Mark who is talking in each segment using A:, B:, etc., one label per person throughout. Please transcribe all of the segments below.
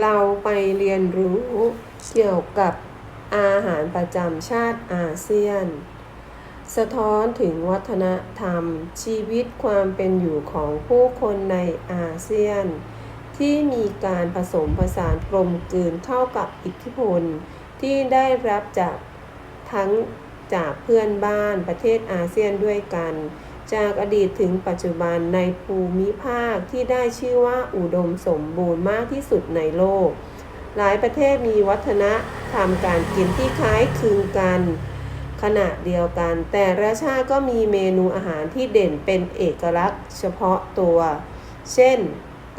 A: เราไปเรียนรู้เกี่ยวกับอาหารประจำชาติอาเซียน สะท้อนถึงวัฒนธรรม ชีวิตความเป็นอยู่ของผู้คนในอาเซียน ที่มีการผสมผสานกลมกลืนเข้ากับอิทธิพล ที่ได้รับจากทั้งจากเพื่อนบ้านประเทศอาเซียนด้วยกัน จากอดีตถึงปัจจุบันในภูมิภาคที่ได้ชื่อว่าอุดมสมบูรณ์มากที่สุดในโลก หลายประเทศมีวัฒนธรรมการกินที่คล้ายคลึงกัน ขณะเดียวกัน แต่ละชาติก็มีเมนูอาหารที่เด่นเป็นเอกลักษณ์เฉพาะตัว เช่น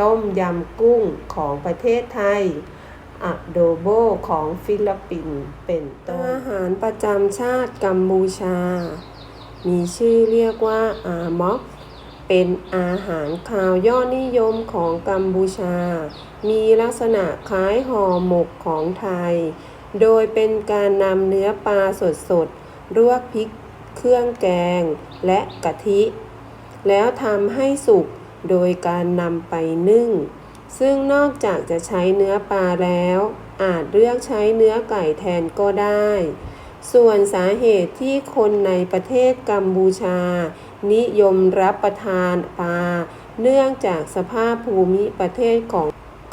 A: ต้มยำกุ้งของประเทศไทยอะโดโบของฟิลิปปินส์เป็นต้นอาหารประจำชาติกัมพูชา มีชื่อเรียกว่าอาม็อก เป็นอาหารคาวยอดนิยมของกัมพูชา มีลักษณะคล้ายห่อหมกของไทย โดยเป็นการนำเนื้อปลาสดๆลวกพริกเครื่องแกงและกะทิ แล้วทำให้สุกโดยการนำไปนึ่ง ซึ่งนอกจากจะใช้เนื้อปลาแล้ว อาจเลือกใช้เนื้อไก่แทนก็ได้ ส่วนสาเหตุที่คนในประเทศกัมพูชา นิยมรับประทานปลา เนื่องจากสภาพภูมิประเทศของ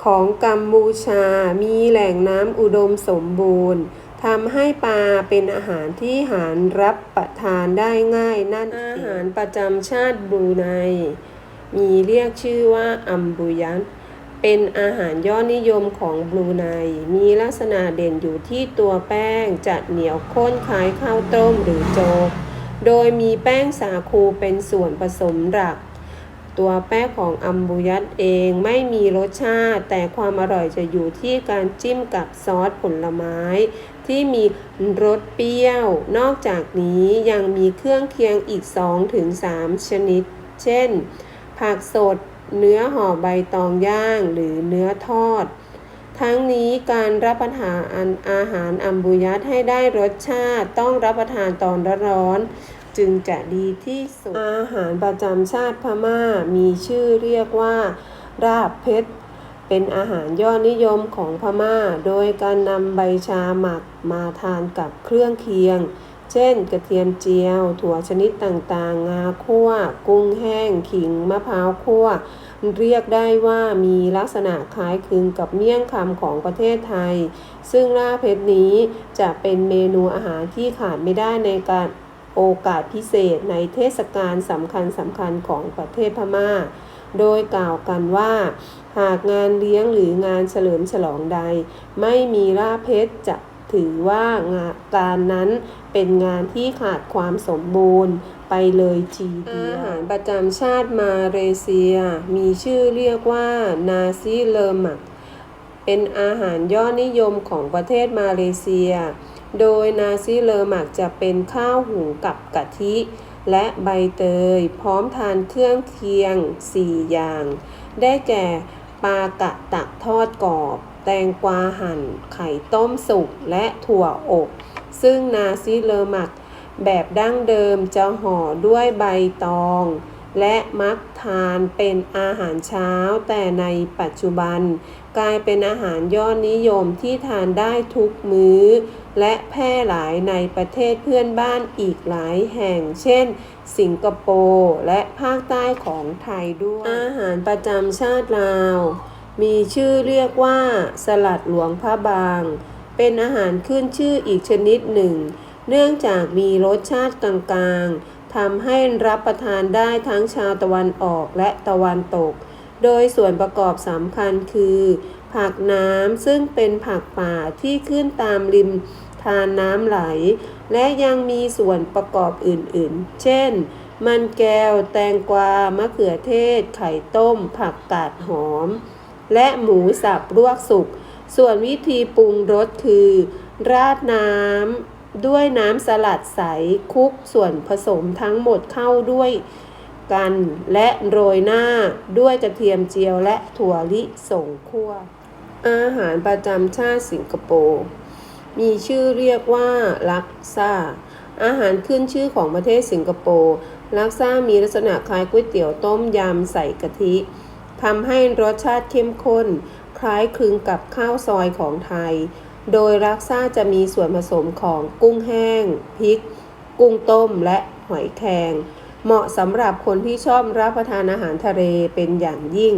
A: ของกัมพูชา มีแหล่งน้ำอุดมสมบูรณ์ทำให้ปลาเป็นอาหารที่หารรับประทานได้ง่ายนั่นเองอาหารประจำชาติบรูไน มีเรียกชื่อว่าอัมบุยัน เป็นอาหารยอดนิยมของบรูไน มีลักษณะเด่นอยู่ที่ตัวแป้งจะเหนียวข้นคล้ายข้าวต้มหรือโจ๊ก โดยมีแป้งสาคูเป็นส่วนผสมหลัก ตัวแป้งของอัมบูยัตเองไม่มีรสชาติ แต่ความอร่อยจะอยู่ที่การจิ้มกับซอสผลไม้ ที่มีรสเปรี้ยว นอกจากนี้ยังมีเครื่องเคียงอีก 2-3 ชนิด เช่น ผักสด เนื้อห่อใบตองย่างหรือเนื้อทอด ทั้งนี้การรับประทานอาหารอัมบูยัตให้ได้รสชาติต้องรับประทานตอนร้อนจึงจะดีที่สุด อาหารประจำชาติพม่ามีชื่อเรียกว่า ราบเพชร เป็นอาหารยอดนิยมของพม่า โดยการนำใบชาหมักมาทานกับเครื่องเคียง เช่น กระเทียมเจียว ถั่วชนิดต่างๆ งาคั่ว กุ้งแห้ง ขิง มะพร้าวคั่ว เรียกได้ว่ามีลักษณะคล้ายคลึงกับเมี่ยงคำของประเทศไทย ซึ่งลาเพชรนี้จะเป็นเมนูอาหารที่ขาดไม่ได้ในการโอกาสพิเศษในเทศกาลสำคัญสำคัญของประเทศพม่า โดยกล่าวกันว่า หากงานเลี้ยงหรืองานเฉลิมฉลองใด ไม่มีลาเพชรจะ ถือว่างานการนั้นเป็นงานที่ขาดความสมบูรณ์ไปเลยทีเดียวอาหารประจำชาติมาเลเซีย มีชื่อเรียกว่านาซิเลอมัก เป็นอาหารยอดนิยมของประเทศมาเลเซีย โดยนาซิเลอมักจะเป็นข้าวหุงกับกะทิ และใบเตย พร้อมทานเครื่องเคียง 4 อย่าง ได้แก่ปลากะตักทอดกรอบ แตงกวาหั่น ไข่ต้มสุก และถั่วอบ ซึ่งนาซิเลอมัก แบบดั้งเดิมจะห่อด้วยใบตอง และมักทานเป็นอาหารเช้า แต่ในปัจจุบัน กลายเป็นอาหารยอดนิยมที่ทานได้ทุกมื้อ และแพร่หลายในประเทศเพื่อนบ้านอีกหลายแห่ง เช่น สิงคโปร์และภาคใต้ของไทยด้วย อาหารประจำชาติลาว มีชื่อเรียกว่า สลัดหลวงพระบาง เป็นอาหารขึ้นชื่ออีกชนิดหนึ่ง เนื่องจากมีรสชาติกลางๆทำให้รับประทานได้ทั้งชาวตะวันออกและตะวันตก โดยส่วนประกอบสำคัญคือ ผักน้ำซึ่งเป็นผักป่าที่ขึ้นตามริมทานน้ำไหล และยังมีส่วนประกอบอื่นๆ เช่น มันแก้ว แตงกวา มะเขือเทศ ไข่ต้ม ผักกาดหอม และหมูสับลวกสุก ส่วนวิธีปรุงรสคือ ราดน้ำด้วยน้ำสลัดใสคลุกส่วนผสมทั้งหมดเข้าด้วยกันและโรยหน้าด้วยกระเทียมเจียวและถั่วลิสงคั่ว อาหารประจำชาติสิงคโปร์มีชื่อเรียกว่า ลักซ่า อาหารขึ้นชื่อของประเทศสิงคโปร์ ลักซ่ามีลักษณะคล้ายก๋วยเตี๋ยวต้มยำใส่กะทิ ทำให้รสชาติเข้มข้น คล้ายคลึงกับข้าวซอยของไทย โดยรักซ่าจะมีส่วนผสมของกุ้งแห้ง พริก กุ้งต้มและหอยแครงเหมาะสำหรับคนที่ชอบรับประทานอาหารทะเลเป็นอย่างยิ่ง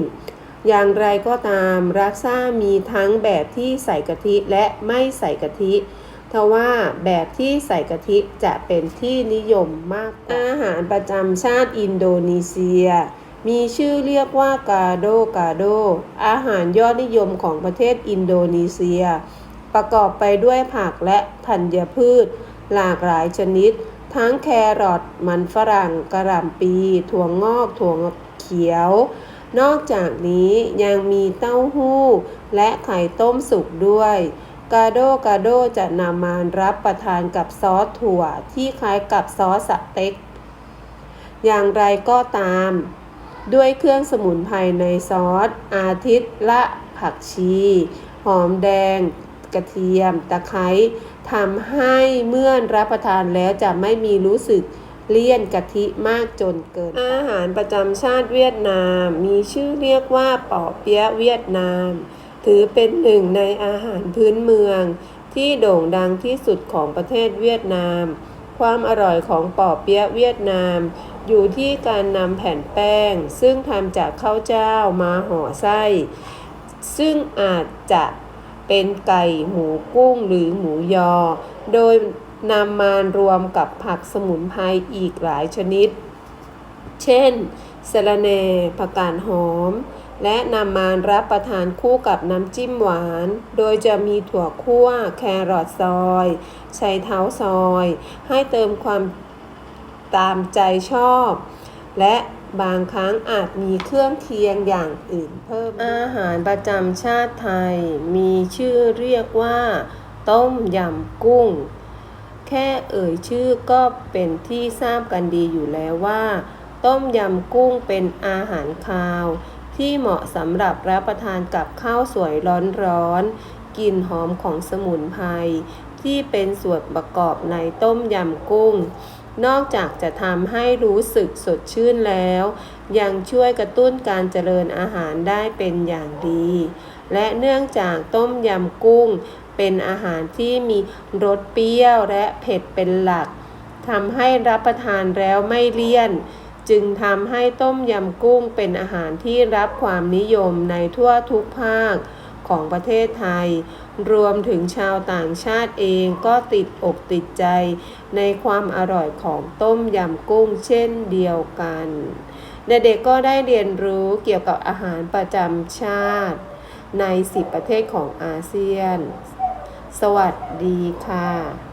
A: อย่างไรก็ตามรักซ่ามีทั้งแบบที่ใส่กะทิและไม่ใส่กะทิทว่าแบบที่ใส่กะทิจะเป็นที่นิยมมากกว่าอาหารประจำชาติอินโดนีเซีย มีชื่อเรียกว่ากาโดกาโด อาหารยอดนิยมของประเทศอินโดนีเซีย ประกอบไปด้วยผักและธัญพืช หลากหลายชนิด ทั้งแครอทมันฝรั่งกระหล่ำปี ถั่วงอกถั่วเขียว นอกจากนี้ยังมีเต้าหู้ และไข่ต้มสุกด้วยกาโดกาโดจะนำมารับประทานกับซอสถั่วที่คล้ายกับซอสสเต็ก อย่างไรก็ตาม ด้วยเครื่องสมุนไพรในซอส อาทิตย์ละผักชี หอมแดง กระเทียม ตะไคร้ทำให้เมื่อรับประทานแล้วจะไม่มีรู้สึกเลี่ยนกะทิมากจนเกิน อาหารประจำชาติเวียดนาม มีชื่อเรียกว่าป่อเปี๊ยะเวียดนาม ถือเป็นหนึ่งในอาหารพื้นเมือง ที่โด่งดังที่สุดของประเทศเวียดนาม ความอร่อยของปอเปี๊ยะเวียดนาม อยู่ที่การนำแผ่นแป้ง ซึ่งทำจากข้าวเจ้ามาห่อไส้ ซึ่งอาจจะเป็นไก่หมูกุ้งหรือหมูยอ โดยนำมารวมกับผักสมุนไพรอีกหลายชนิด เช่นสะระแหน่ผักกาดหอม และนำมารับประทานคู่กับน้ำจิ้มหวาน โดยจะมีถั่วคั่ว แครอทซอยไชเท้าซอย ให้เติมความตามใจชอบ และบางครั้งอาจมีเครื่องเคียงอย่างอื่นเพิ่ม อาหารประจำชาติไทย มีชื่อเรียกว่า ต้มยำกุ้ง แค่เอ่ยชื่อก็เป็นที่ทราบกันดีอยู่แล้วว่า ต้มยำกุ้งเป็นอาหารคาว ที่เหมาะสำหรับรับประทานกับข้าวสวยร้อนๆกลิ่นหอมของสมุนไพรที่เป็นส่วนประกอบในต้มยำกุ้ง นอกจากจะทำให้รู้สึกสดชื่นแล้ว ยังช่วยกระตุ้นการเจริญอาหารได้เป็นอย่างดี และเนื่องจากต้มยำกุ้ง เป็นอาหารที่มีรสเปรี้ยวและเผ็ดเป็นหลักทำให้รับประทานแล้วไม่เลี่ยน จึงทำให้ต้มยำกุ้งเป็นอาหารที่รับความนิยมในทั่วทุกภาคของประเทศไทย รวมถึงชาวต่างชาติเองก็ติดอกติดใจในความอร่อยของต้มยำกุ้งเช่นเดียวกัน เด็กๆก็ได้เรียนรู้เกี่ยวกับอาหารประจำชาติ ใน 10 ประเทศของอาเซียน สวัสดีค่ะ